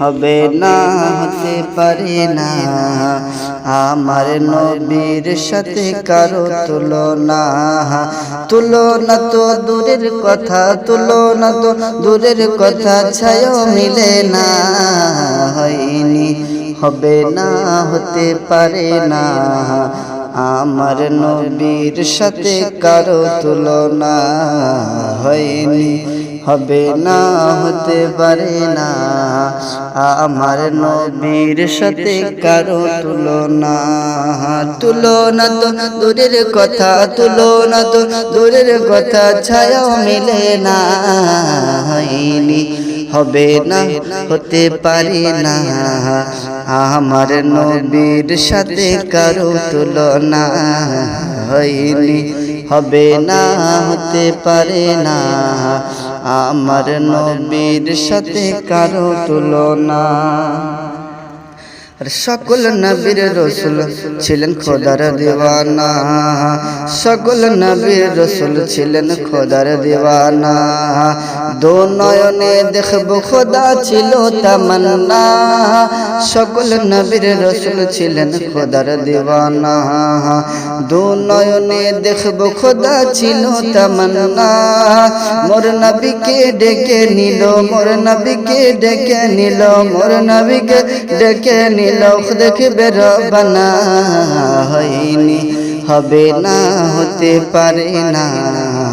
হবে না হতে পারে না। আমার নবীর সাথে কারও তুলনা। তুলনা তো দূরের কথা, তুলনা তো দূরের কথা ছায় মিলে না। হয়নি, হবে না, হতে পারে না। আমার নবীর সাথে কারও তুলনা। হয়নি হবে না, হতে পারে না। আমার নবীর সাথে কারও তুলনা। তুলনা তো দূরের কথা, তুলনা তো দূরের কথা ছায়া মিলে না। হয়নি, হবে না, হতে পারে না। আমার নবীর সাথে কারও তুলনা। হয়নি, হবে না, হতে পারে না। আমার নবীর সাথে কারও তুলনা। সকল নবীর রসুল ছিলেন খোদার দেওয়ানা। সকল নবীর রসুল ছিলেন খোদার দেওয়ানা। দো নয়নে দেখব খোদা ছিল তামান্না। সকল নবীর রসুল ছিলেন খোদার দেওয়ানা। দো নয়নে দেখব খোদা ছিল তামান্না। মোর নবীকে ডেকে নিল, মোর নবীকে ডেকে নিল, মোর নবীকে ডেকে নিল। দেখবে রবানা হয়নি, হবে না, হতে পারে না।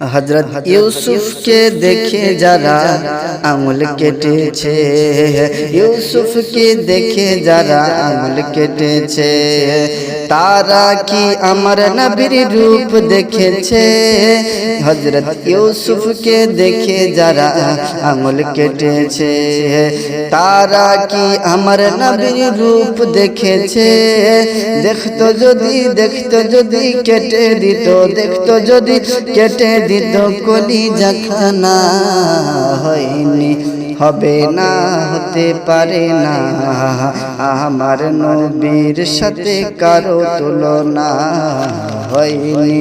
হজরত ইউসুফকে দেখে যারা আঙুল কেটেছে ইউসুফকে দেখে যারা আঙুল কেটেছে তারা কি আমার নবীর রূপ দেখেছে? হজরত ইউসুফকে দেখে যারা আঙুল কেটেছে তারা কি আমার নবীর রূপ দেখেছে? দেখতো যদি দেখতো যদি কেটে দিত দেখতো যদি কেটে দিত কলি জাখানা হয়নি, হবে না, হতে পারে না। আমার নবীর সাথে কারও তুলনা হয়নি,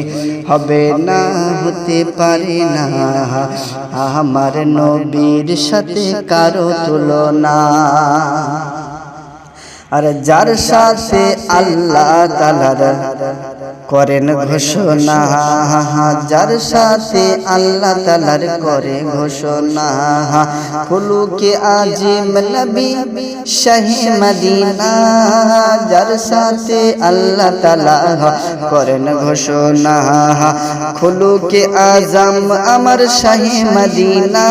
হবে না, হতে পারে না। আমার নবীর সাথে কারও তুলনা আর যার সাথে আল্লাহ তালার করেন ঘোষণা, যার সাথে আল্লাহ তালার করে ঘোষণা, ফুলুকে আজিম নবী শাহী মদিনা, যার সাথে আল্লাহ তালা করেন ঘোষণা খুলুকে আজম আমার শাহী মদিনা,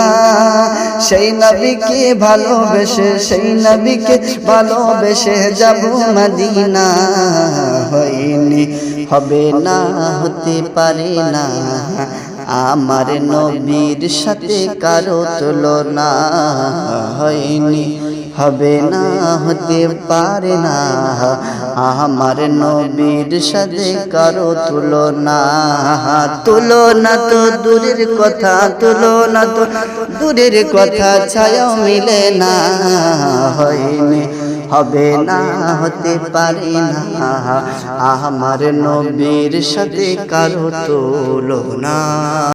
সেই নবীকে ভালোবেসে, সেই নবীকে ভালোবেসে যাব মদিনা হয়নি, হবে না, হতে পারে না। আমার নবীর সাথে কারও তুলনা হয়নি, হবে না, হতে পারে না। আমার নবীর সাথে কারও তুলনা তুলনা তো দূরের কথা, তুলনা তো দূরের কথা ছায়া মিলে না, হয়নি। হবে না হতে পারে না। আমার নবীর সাথে কারও তুলনা।